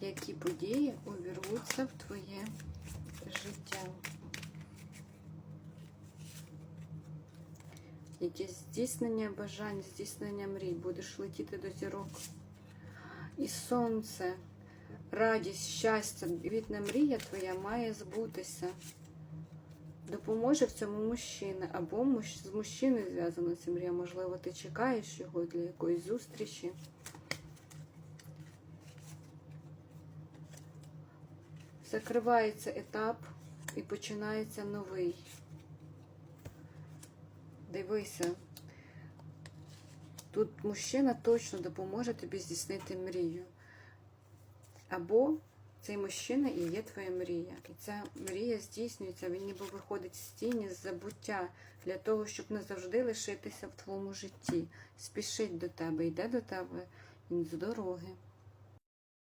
які події увірвуться в твоє життя. Якесь здійснення бажань, здійснення мрій. Будеш летіти до зірок. І сонце, радість, щастя, вітна мрія твоя має збутися. Допоможе в цьому мужчина, або з мужчиною зв'язана ця мрія. Можливо, ти чекаєш його для якоїсь зустрічі. Закривається етап і починається новий. Дивися, тут мужчина точно допоможе тобі здійснити мрію. Або цей мужчина і є твоя мрія. І ця мрія здійснюється, він ніби виходить з тіні, з забуття для того, щоб не завжди лишитися в твоєму житті. Спішить до тебе, йде до тебе з дороги.